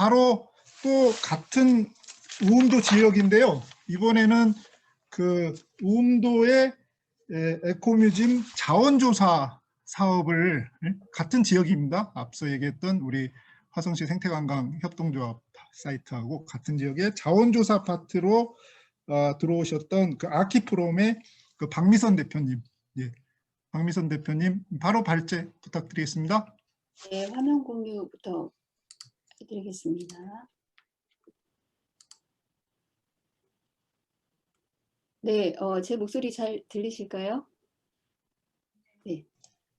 바로 또 같은 우음도 지역인데요. 이번에는 그 우음도의 에, 에코뮤즘 자원조사 사업을 예, 같은 지역입니다. 앞서 얘기했던 우리 화성시 생태관광 협동조합 사이트하고 같은 지역의 자원조사 파트로 어, 들어오셨던 그 아키프롬의 그 박미선 대표님, 예, 박미선 대표님 바로 발제 부탁드리겠습니다. 네, 화면 공유부터 해드리겠습니다. 네, 어, 제 목소리 잘 들리실까요?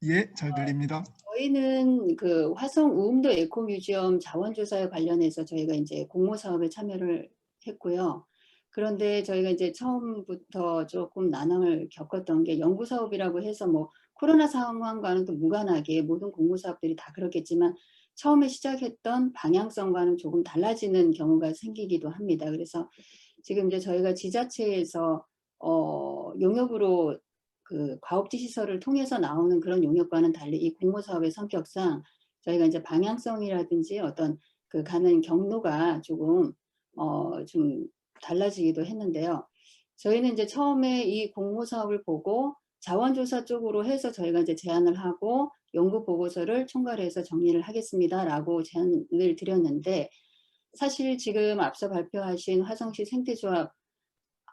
예, 잘 들립니다. 저희는 그 화성 우음도 에코뮤지엄 자원조사에 관련해서 저희가 이제 공모 사업에 참여를 했고요. 그런데 저희가 이제 처음부터 조금 난항을 겪었던 게 연구 사업이라고 해서 뭐 코로나 상황과는 또 무관하게 모든 공모 사업들이 다 그렇겠지만 처음에 시작했던 방향성과는 조금 달라지는 경우가 생기기도 합니다. 그래서 지금 이제 저희가 지자체에서 어, 용역으로 그 과업지 시설을 통해서 나오는 그런 용역과는 달리 이 공모 사업의 성격상 저희가 이제 방향성이라든지 어떤 그 가는 경로가 조금 어, 좀 달라지기도 했는데요. 저희는 이제 처음에 이 공모 사업을 보고 자원조사 쪽으로 해서 저희가 이제 제안을 하고 연구 보고서를 총괄해서 정리를 하겠습니다라고 제안을 드렸는데 사실 지금 앞서 발표하신 화성시 생태조합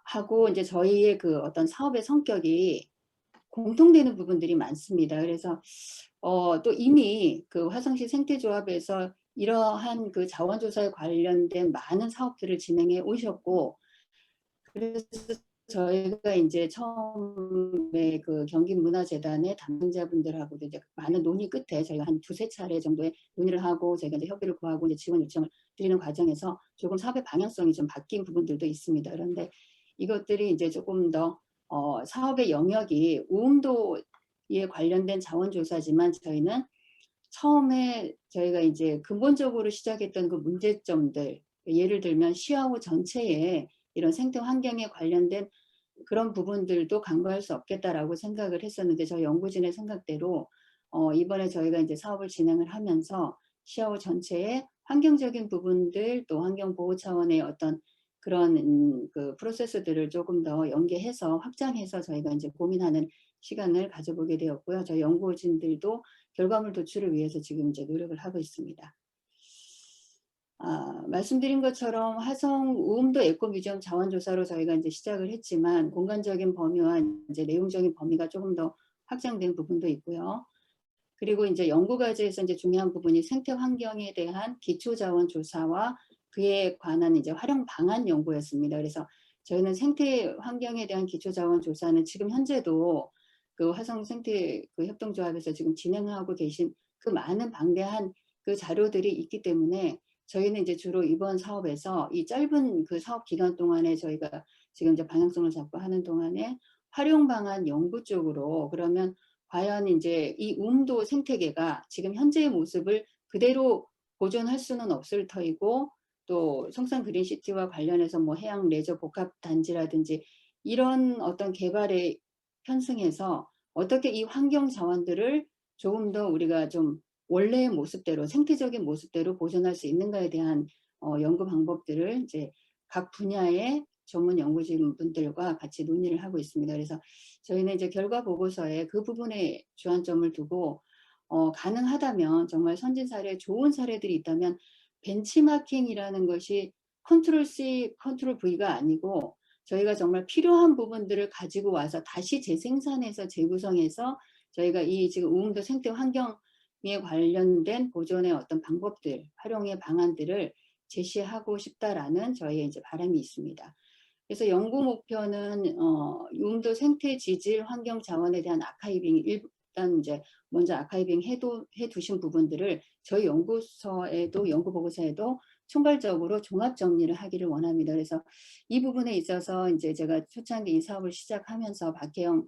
하고 이제 저희의 그 어떤 사업의 성격이 공통되는 부분들이 많습니다. 그래서 어, 또 이미 그 화성시 생태조합에서 이러한 그 자원조사에 관련된 많은 사업들을 진행해 오셨고 그래서 저희가 이제 처음에 그 경기문화재단의 담당자분들하고도 이제 많은 논의 끝에 저희가 한 두세 차례 정도의 논의를 하고 저희가 이제 협의를 구하고 이제 지원 요청을 드리는 과정에서 조금 사업의 방향성이 좀 바뀐 부분들도 있습니다. 그런데 이것들이 이제 조금 더 어, 사업의 영역이 우음도에 관련된 자원조사지만 저희는 처음에 저희가 이제 근본적으로 시작했던 그 문제점들 예를 들면 시아호 전체에 이런 생태 환경에 관련된 그런 부분들도 간과할 수 없겠다라고 생각을 했었는데 저희 연구진의 생각대로 어, 이번에 저희가 이제 사업을 진행을 하면서 시아호 전체의 환경적인 부분들 또 환경 보호 차원의 어떤 그런 음, 그 프로세스들을 조금 더 연계해서 확장해서 저희가 이제 고민하는 시간을 가져보게 되었고요. 저희 연구진들도 결과물 도출을 위해서 지금 이제 노력을 하고 있습니다. 아, 말씀드린 것처럼 화성 우음도 에코뮤지엄 자원조사로 저희가 이제 시작을 했지만 공간적인 범위와 이제 내용적인 범위가 조금 더 확장된 부분도 있고요. 그리고 이제 연구과제에서 이제 중요한 부분이 생태 환경에 대한 기초 자원 조사와 그에 관한 이제 활용 방안 연구였습니다. 그래서 저희는 생태 환경에 대한 기초 자원 조사는 지금 현재도 그 화성 생태 그 협동조합에서 지금 진행하고 계신 그 많은 방대한 그 자료들이 있기 때문에 저희는 이제 주로 이번 사업에서 이 짧은 그 사업 기간 동안에 저희가 지금 이제 방향성을 잡고 하는 동안에 활용 방안 연구 쪽으로 그러면 과연 이제 이 음도 생태계가 지금 현재의 모습을 그대로 보존할 수는 없을 터이고 또 성산 그린시티와 관련해서 뭐 해양 레저 복합 단지라든지 이런 어떤 개발에 편승해서 어떻게 이 환경 자원들을 조금 더 우리가 좀 원래의 모습대로 생태적인 모습대로 보존할 수 있는가에 대한 어, 연구 방법들을 이제 각 분야의 전문 연구진 분들과 같이 논의를 하고 있습니다. 그래서 저희는 이제 결과 보고서에 그 부분에 주안점을 두고 어, 가능하다면 정말 선진 사례, 좋은 사례들이 있다면 벤치마킹이라는 것이 컨트롤 C, 컨트롤 V가 아니고 저희가 정말 필요한 부분들을 가지고 와서 다시 재생산해서 재구성해서 저희가 이 지금 우음도 생태 환경에 관련된 보존의 어떤 방법들, 활용의 방안들을 제시하고 싶다라는 저희의 이제 바람이 있습니다. 그래서 연구 목표는 어, 우음도 생태 지질 환경 자원에 대한 아카이빙 일단 이제 먼저 아카이빙 해도 해두신 부분들을 저희 연구소에도 연구 보고서에도 총괄적으로 종합 정리를 하기를 원합니다. 그래서 이 부분에 있어서 이제 제가 초창기 이 사업을 시작하면서 박혜영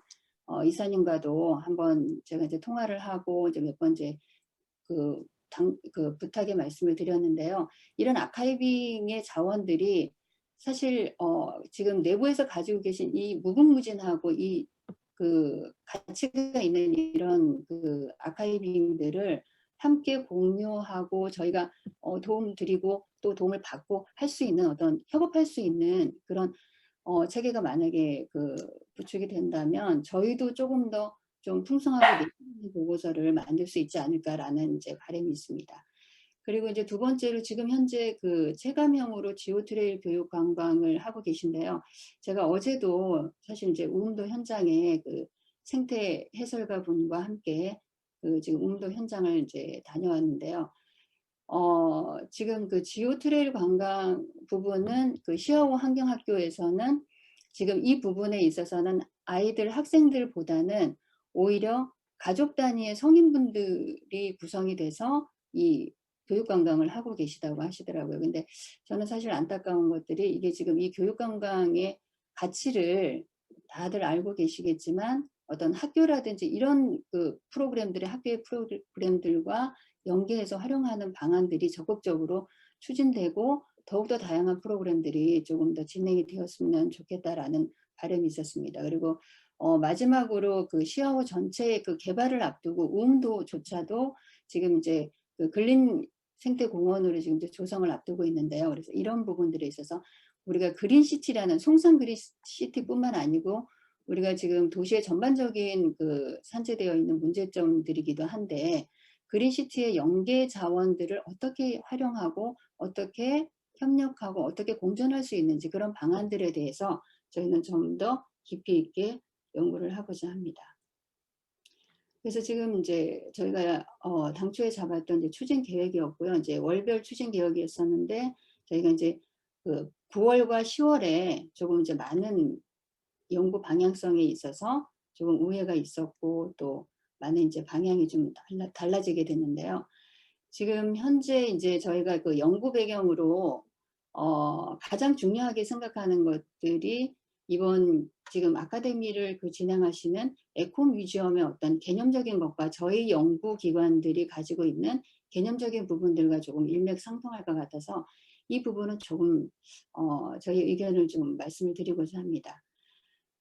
어, 이사님과도 한번 제가 이제 통화를 하고 이제 몇 번째 그, 당, 그 부탁의 말씀을 드렸는데요. 이런 아카이빙의 자원들이 사실 어, 지금 내부에서 가지고 계신 이 무궁무진하고 이 그 가치가 있는 이런 그 아카이빙들을 함께 공유하고 저희가 어, 도움 드리고 또 도움을 받고 할 수 있는 어떤 협업할 수 있는 그런 어, 체계가 만약에 그 구축이 된다면 저희도 조금 더 좀 풍성하고 내용 보고서를 만들 수 있지 않을까라는 이제 바람이 있습니다. 그리고 이제 두 번째로 지금 현재 그 체감형으로 지오 트레일 교육 관광을 하고 계신데요. 제가 어제도 사실 이제 우음도 현장에 그 생태 해설가 분과 함께 그 지금 우음도 현장을 이제 다녀왔는데요. 어, 지금 그 지오 트레일 관광 부분은 그 시아오 환경학교에서는 지금 이 부분에 있어서는 아이들 학생들보다는 오히려 가족 단위의 성인분들이 구성이 돼서 이 교육 관광을 하고 계시다고 하시더라고요. 근데 저는 사실 안타까운 것들이 이게 지금 이 교육 관광의 가치를 다들 알고 계시겠지만 어떤 학교라든지 이런 그 프로그램들의 학교의 프로그램들과 연계해서 활용하는 방안들이 적극적으로 추진되고 더욱더 다양한 프로그램들이 조금 더 진행이 되었으면 좋겠다라는 바람이 있었습니다. 그리고 어, 마지막으로 그 시아오 전체의 그 개발을 앞두고 우음도조차도 지금 이제 그 근린 생태공원으로 지금 이제 조성을 앞두고 있는데요. 그래서 이런 부분들에 있어서 우리가 그린시티라는 송산 그린시티뿐만 아니고 우리가 지금 도시의 전반적인 그 산재되어 있는 문제점들이기도 한데 그린시티의 연계 자원들을 어떻게 활용하고 어떻게 협력하고 어떻게 공존할 수 있는지 그런 방안들에 대해서 저희는 좀 더 깊이 있게 연구를 하고자 합니다. 그래서 지금 이제 저희가 어, 당초에 잡았던 이제 추진 계획이었고요. 이제 월별 추진 계획이었었는데 저희가 이제 그 9월과 10월에 조금 이제 많은 연구 방향성에 있어서 조금 우회가 있었고 또 많은 이제 방향이 좀 달라, 달라 지게 됐는데요. 지금 현재 이제 저희가 그 연구 배경으로 어, 가장 중요하게 생각하는 것들이 이번 지금 아카데미를 그 진행하시는 에코 뮤지엄의 어떤 개념적인 것과 저희 연구기관들이 가지고 있는 개념적인 부분들과 조금 일맥상통할 것 같아서 이 부분은 조금 어, 저희 의견을 좀 말씀을 드리고자 합니다.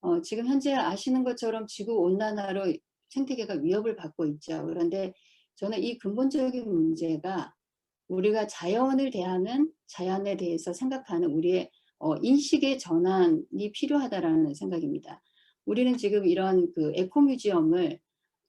어, 지금 현재 아시는 것처럼 지구 온난화로 생태계가 위협을 받고 있죠. 그런데 저는 이 근본적인 문제가 우리가 자연을 대하는 자연에 대해서 생각하는 우리의 어, 인식의 전환이 필요하다라는 생각입니다. 우리는 지금 이런 그 에코뮤지엄을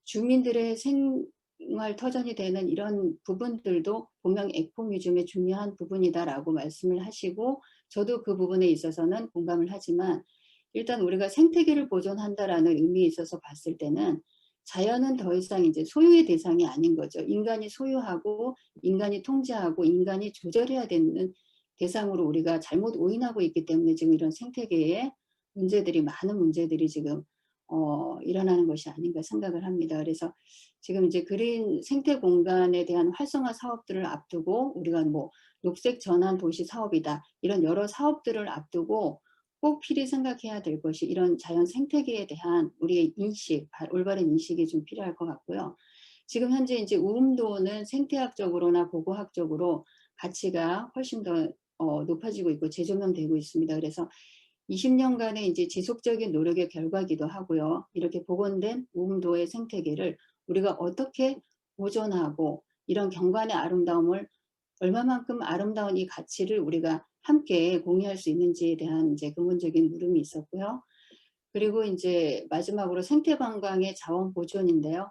주민들의 생활 터전이 되는 이런 부분들도 분명 에코뮤지엄의 중요한 부분이다라고 말씀을 하시고 저도 그 부분에 있어서는 공감을 하지만 일단 우리가 생태계를 보존한다라는 의미에 있어서 봤을 때는 자연은 더 이상 이제 소유의 대상이 아닌 거죠. 인간이 소유하고 인간이 통제하고 인간이 조절해야 되는 대상으로 우리가 잘못 오인하고 있기 때문에 지금 이런 생태계에 문제들이 많은 문제들이 지금 어, 일어나는 것이 아닌가 생각을 합니다. 그래서 지금 이제 그린 생태 공간에 대한 활성화 사업들을 앞두고 우리가 뭐 녹색 전환 도시 사업이다 이런 여러 사업들을 앞두고 꼭 필히 생각해야 될 것이 이런 자연 생태계에 대한 우리의 인식, 올바른 인식이 좀 필요할 것 같고요. 지금 현재 이제 우음도는 생태학적으로나 보고학적으로 가치가 훨씬 더 어, 높아지고 있고 재조명되고 있습니다. 그래서 20년간의 이제 지속적인 노력의 결과기도 하고요. 이렇게 복원된 우음도의 생태계를 우리가 어떻게 보존하고 이런 경관의 아름다움을 얼마만큼 아름다운 이 가치를 우리가 함께 공유할 수 있는지에 대한 이제 근본적인 물음이 있었고요. 그리고 이제 마지막으로 생태관광의 자원 보존인데요.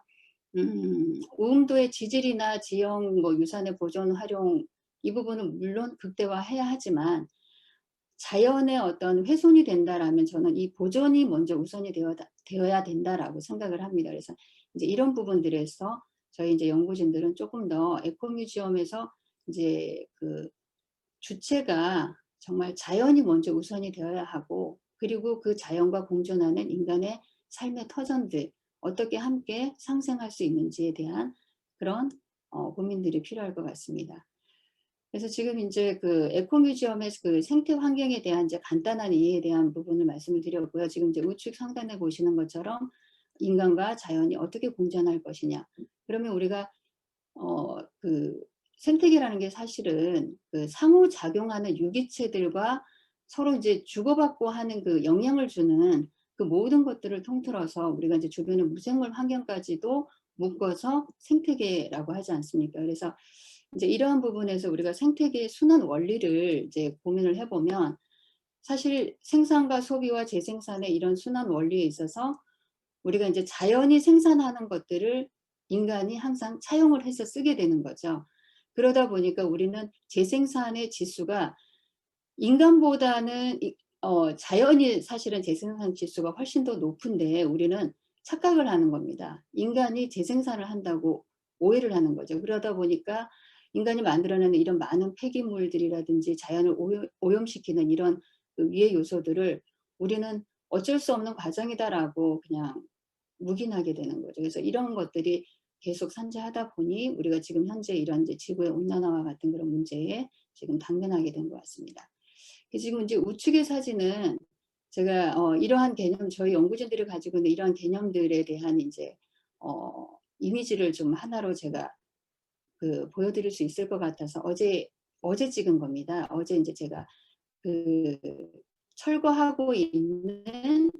음, 우음도의 지질이나 지형 뭐 유산의 보존 활용 이 부분은 물론 극대화해야 하지만 자연의 어떤 훼손이 된다라면 저는 이 보존이 먼저 우선이 되어, 되어야 된다라고 생각을 합니다. 그래서 이제 이런 부분들에서 저희 이제 연구진들은 조금 더 에코뮤지엄에서 이제 그 주체가 정말 자연이 먼저 우선이 되어야 하고 그리고 그 자연과 공존하는 인간의 삶의 터전들 어떻게 함께 상생할 수 있는지에 대한 그런 어, 고민들이 필요할 것 같습니다. 그래서 지금 이제 그 에코뮤지엄의 그 생태 환경에 대한 이제 간단한 이해에 대한 부분을 말씀을 드렸고요. 지금 이제 우측 상단에 보시는 것처럼 인간과 자연이 어떻게 공존할 것이냐. 그러면 우리가 어 그 생태계라는 게 사실은 그 상호작용하는 유기체들과 서로 이제 주고받고 하는 그 영향을 주는 그 모든 것들을 통틀어서 우리가 이제 주변의 무생물 환경까지도 묶어서 생태계라고 하지 않습니까? 그래서 이제 이러한 부분에서 우리가 생태계의 순환 원리를 이제 고민을 해보면 사실 생산과 소비와 재생산의 이런 순환 원리에 있어서 우리가 이제 자연이 생산하는 것들을 인간이 항상 차용을 해서 쓰게 되는 거죠. 그러다 보니까 우리는 재생산의 지수가 인간보다는 이- 어, 자연이 사실은 재생산 지수가 훨씬 더 높은데 우리는 착각을 하는 겁니다. 인간이 재생산을 한다고 오해를 하는 거죠. 그러다 보니까 인간이 만들어내는 이런 많은 폐기물들이라든지 자연을 오염, 오염시키는 이런 그 위의 요소들을 우리는 어쩔 수 없는 과정이다라고 그냥 묵인하게 되는 거죠. 그래서 이런 것들이 계속 산재하다 보니 우리가 지금 현재 이런 이제 지구의 온난화와 같은 그런 문제에 지금 당면하게 된 것 같습니다. 그래서 지금 이제 우측의 사진은 제가 어, 이러한 개념 저희 연구진들이 가지고 있는 이러한 개념들에 대한 이제 어, 이미지를 좀 하나로 제가 그 보여드릴 수 있을 것 같아서 어제 어제 찍은 겁니다. 어제 이제 제가 그 철거하고 있는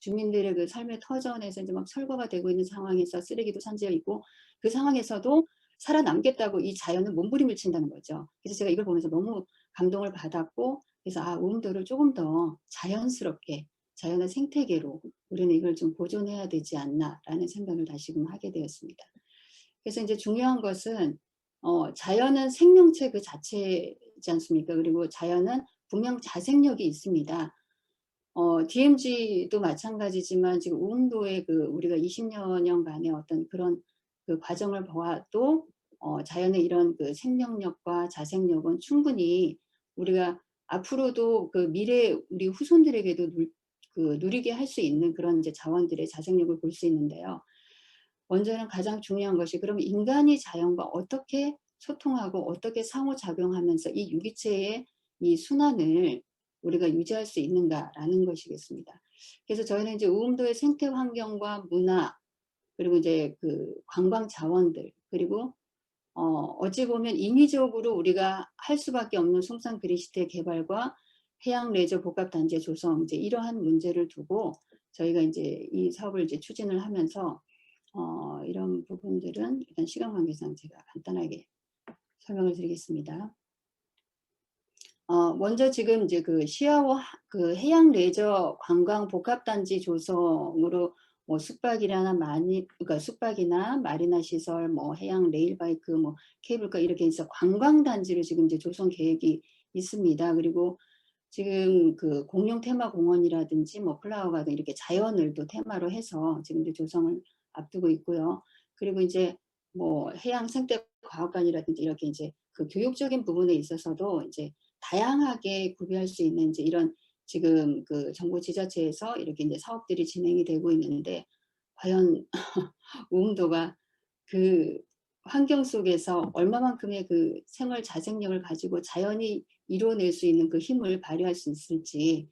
주민들의 그 삶의 터전에서 이제 막 철거가 되고 있는 상황에서 쓰레기도 산재해 있고 그 상황에서도 살아남겠다고 이 자연은 몸부림을 친다는 거죠. 그래서 제가 이걸 보면서 너무 감동을 받았고 그래서 아 우음도를 조금 더 자연스럽게 자연의 생태계로 우리는 이걸 좀 보존해야 되지 않나라는 생각을 다시금 하게 되었습니다. 그래서 이제 중요한 것은 어, 자연은 생명체 그 자체이지 않습니까? 그리고 자연은 분명 자생력이 있습니다. 어, DMZ도 마찬가지지만 지금 우음도의 그 우리가 20여년간의 어떤 그런 그 과정을 보아도 어, 자연의 이런 그 생명력과 자생력은 충분히 우리가 앞으로도 그 미래 우리 후손들에게도 누, 그 누리게 할 수 있는 그런 이제 자원들의 자생력을 볼 수 있는데요. 먼저는 가장 중요한 것이 그럼 인간이 자연과 어떻게 소통하고 어떻게 상호작용하면서 이 유기체의 이 순환을 우리가 유지할 수 있는가라는 것이겠습니다. 그래서 저희는 이제 우음도의 생태 환경과 문화 그리고 이제 그 관광 자원들 그리고 어, 어찌 보면 인위적으로 우리가 할 수밖에 없는 송산 그리시트의 개발과 해양 레저 복합 단지 조성 이제 이러한 문제를 두고 저희가 이제 이 사업을 이제 추진을 하면서 어, 이런 부분들은 일단 시간 관계상 제가 간단하게 설명을 드리겠습니다. 어, 먼저 지금 이제 그 하- 그 해양 레저 관광 복합 단지 조성으로 뭐 숙박이나 마니 그러니까 숙박이나 마리나 시설 뭐 해양 레일바이크 뭐 케이블카 이렇게 해서 관광 단지를 지금 이제 조성 계획이 있습니다. 그리고 지금 그 공룡 테마 공원이라든지 뭐 플라워 가든 이렇게 자연을 또 테마로 해서 지금 이제 조성을 앞두고 있고요. 그리고 이제 뭐 해양 생태 과학관이라든지 이렇게 이제 그 교육적인 부분에 있어서도 이제 다양하게 구비할 수 있는 이제 이런 지금 그 정부 지자체에서 이렇게 이제 사업들이 진행이 되고 있는데 과연 우음도가 그 환경 속에서 얼마만큼의 그 생활 자생력을 가지고 자연이 이루어낼 수 있는 그 힘을 발휘할 수 있을지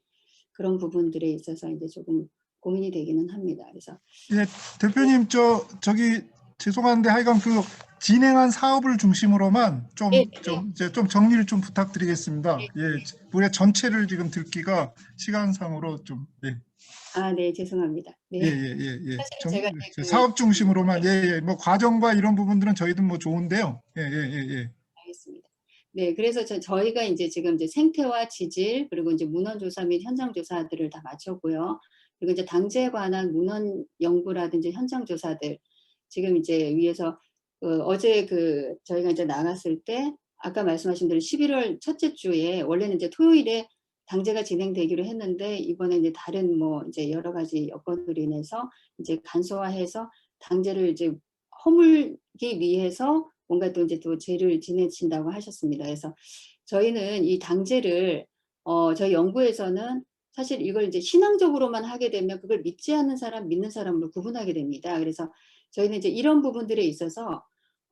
그런 부분들에 있어서 이제 조금 고민이 되기는 합니다. 그래서 예, 대표님 저 저기 죄송한데 하여간 그 진행한 사업을 중심으로만 좀 네, 좀 이제 좀 정리를 좀 부탁드리겠습니다. 네, 예, 우리가 전체를 지금 듣기가 시간상으로 좀 예, 아, 네, 죄송합니다. 네. 예, 예, 예, 예. 정- 제가 이제 그- 사업 중심으로만 예, 예. 뭐 과정과 이런 부분들은 저희도 뭐 좋은데요. 예, 예, 예, 예. 알겠습니다. 네, 그래서 저, 저희가 이제 지금 이제 생태와 지질 그리고 이제 문헌 조사 및 현장 조사들을 다 마쳤고요. 그리고 이제 당제에 관한 문헌 연구라든지 현장 조사들 지금 이제 위에서 그 어제 그 저희가 이제 나갔을 때 아까 말씀하신 대로 11월 첫째 주에 원래는 이제 토요일에 당제가 진행되기로 했는데 이번에 이제 다른 뭐 이제 여러 가지 여건으로 인해서 이제 간소화해서 당제를 이제 허물기 위해서 뭔가 또 이제 또 제를 지내신다고 하셨습니다. 그래서 저희는 이 당제를 어 저희 연구에서는 사실 이걸 이제 신앙적으로만 하게 되면 그걸 믿지 않는 사람, 믿는 사람으로 구분하게 됩니다. 그래서 저희는 이제 이런 부분들에 있어서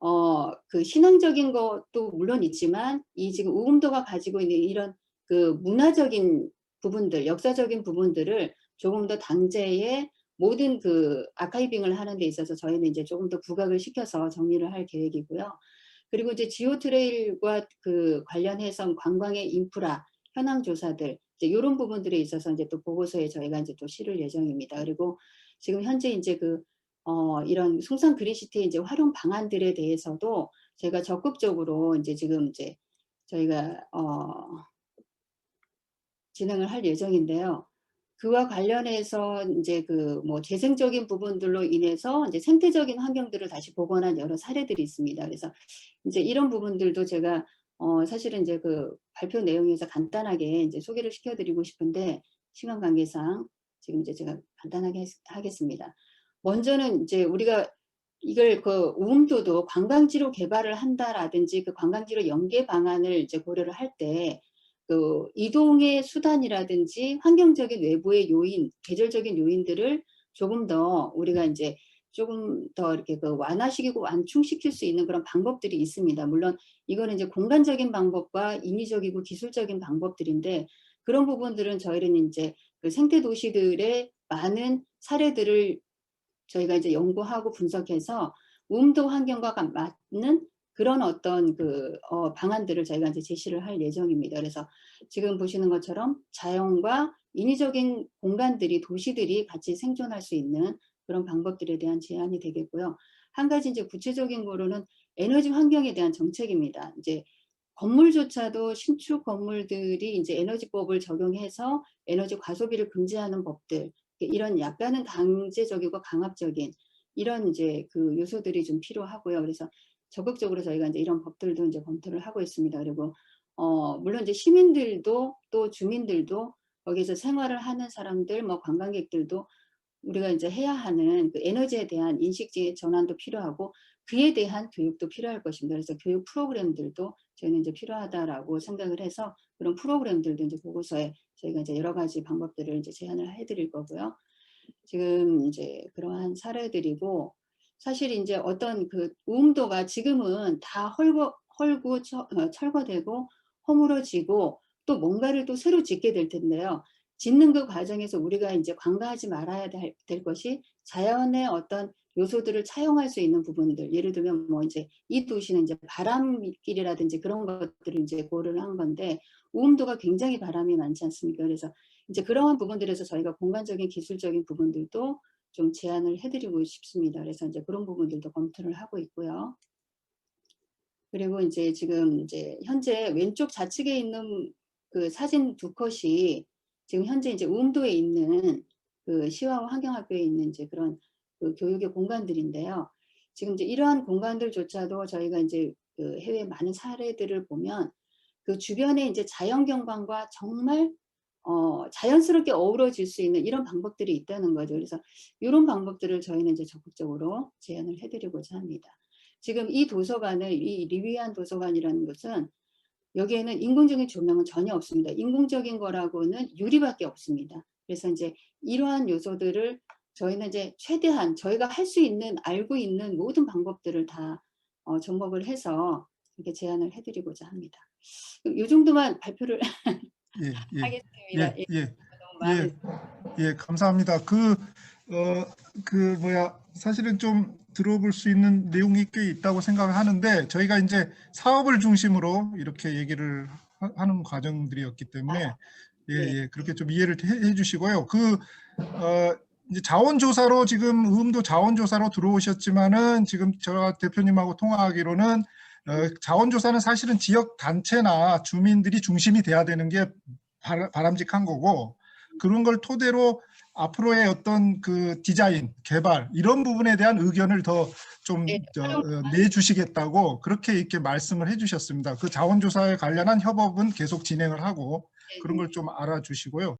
어 그 신앙적인 것도 물론 있지만 이 지금 우음도가 가지고 있는 이런 그 문화적인 부분들, 역사적인 부분들을 조금 더 당제에 모든 그 아카이빙을 하는 데 있어서 저희는 이제 조금 더 부각을 시켜서 정리를 할 계획이고요. 그리고 이제 지오 트레일과 그 관련해서 관광의 인프라, 현황 조사들 이제 이런 부분들에 있어서 이제 또 보고서에 저희가 이제 또 실을 예정입니다. 그리고 지금 현재 이제 그 어, 이런 송산 그린시티 이제 활용 방안들에 대해서도 제가 적극적으로 이제 지금 이제 저희가 어, 진행을 할 예정인데요. 그와 관련해서 이제 그 뭐 재생적인 부분들로 인해서 이제 생태적인 환경들을 다시 복원한 여러 사례들이 있습니다. 그래서 이제 이런 부분들도 제가 어 사실은 이제 그 발표 내용에서 간단하게 이제 소개를 시켜드리고 싶은데 시간 관계상 지금 이제 제가 간단하게 했- 하겠습니다. 먼저는 이제 우리가 이걸 그 우음도도 관광지로 개발을 한다라든지 그 관광지로 연계 방안을 이제 고려를 할 때 그 이동의 수단이라든지 환경적인 외부의 요인, 계절적인 요인들을 조금 더 우리가 이제 조금 더 이렇게 그 완화시키고 완충시킬 수 있는 그런 방법들이 있습니다. 물론 이거는 이제 공간적인 방법과 인위적이고 기술적인 방법들인데 그런 부분들은 저희는 이제 그 생태 도시들의 많은 사례들을 저희가 이제 연구하고 분석해서 음도 환경과 가- 맞는 그런 어떤 그 어, 방안들을 저희가 이제 제시를 할 예정입니다. 그래서 지금 보시는 것처럼 자연과 인위적인 공간들이 도시들이 같이 생존할 수 있는 그런 방법들에 대한 제안이 되겠고요. 한 가지 이제 구체적인 거로는 에너지 환경에 대한 정책입니다. 이제 건물조차도 신축 건물들이 이제 에너지법을 적용해서 에너지 과소비를 금지하는 법들 이런 약간은 강제적이고 강압적인 이런 이제 그 요소들이 좀 필요하고요. 그래서 적극적으로 저희가 이제 이런 법들도 이제 검토를 하고 있습니다. 그리고 어 물론 이제 시민들도 또 주민들도 거기서 생활을 하는 사람들 뭐 관광객들도 우리가 이제 해야 하는 그 에너지에 대한 인식의 전환도 필요하고 그에 대한 교육도 필요할 것입니다. 그래서 교육 프로그램들도 저희는 이제 필요하다라고 생각을 해서 그런 프로그램들도 이제 보고서에 저희가 이제 여러 가지 방법들을 이제 제안을 해드릴 거고요. 지금 이제 그러한 사례들이고 사실 이제 어떤 그 우음도가 지금은 다 헐거, 헐고 처- 어, 철거되고 허물어지고 또 뭔가를 또 새로 짓게 될 텐데요. 짓는 그 과정에서 우리가 이제 관가하지 말아야 될, 될 것이 자연의 어떤 요소들을 차용할 수 있는 부분들 예를 들면 뭐 이제 이 도시는 이제 바람길이라든지 그런 것들을 이제 고려를 한 건데 우음도가 굉장히 바람이 많지 않습니까? 그래서 이제 그러한 부분들에서 저희가 공간적인 기술적인 부분들도 좀 제안을 해드리고 싶습니다. 그래서 이제 그런 부분들도 검토를 하고 있고요. 그리고 이제 지금 이제 현재 왼쪽 좌측에 있는 그 사진 두 컷이 지금 현재 이제 우음도에 있는 그 시와 환경학교에 있는 이제 그런 그 교육의 공간들인데요. 지금 이제 이러한 공간들조차도 저희가 이제 그 해외 많은 사례들을 보면 그 주변에 이제 자연 경관과 정말 어, 자연스럽게 어우러질 수 있는 이런 방법들이 있다는 거죠. 그래서 이런 방법들을 저희는 이제 적극적으로 제안을 해드리고자 합니다. 지금 이 도서관을 이 리위안 도서관이라는 것은 여기에는 인공적인 조명은 전혀 없습니다. 인공적인 거라고는 유리밖에 없습니다. 그래서 이제 이러한 요소들을 저희는 이제 최대한 저희가 할 수 있는 알고 있는 모든 방법들을 다 어, 접목을 해서 이렇게 제안을 해드리고자 합니다. 이 정도만 발표를 예, 예, 하겠습니다. 예, 예, 예, 예, 감사합니다. 그, 어, 그 뭐야, 사실은 좀 들어볼 수 있는 내용이 꽤 있다고 생각을 하는데 저희가 이제 사업을 중심으로 이렇게 얘기를 하- 하는 과정들이었기 때문에 예, 네. 예, 그렇게 좀 이해를 해, 해 주시고요. 그, 어, 이제 자원조사로 지금 음도 자원조사로 들어오셨지만은 지금 저 대표님하고 통화하기로는 어, 자원조사는 사실은 지역 단체나 주민들이 중심이 돼야 되는 게 바- 바람직한 거고 그런 걸 토대로 앞으로의 어떤 그 디자인, 개발 이런 부분에 대한 의견을 더좀 네, 내주시겠다고 그렇게 이렇게 말씀을 해주셨습니다. 그 자원조사에 관련한 협업은 계속 진행을 하고 그런 걸 좀 알아주시고요.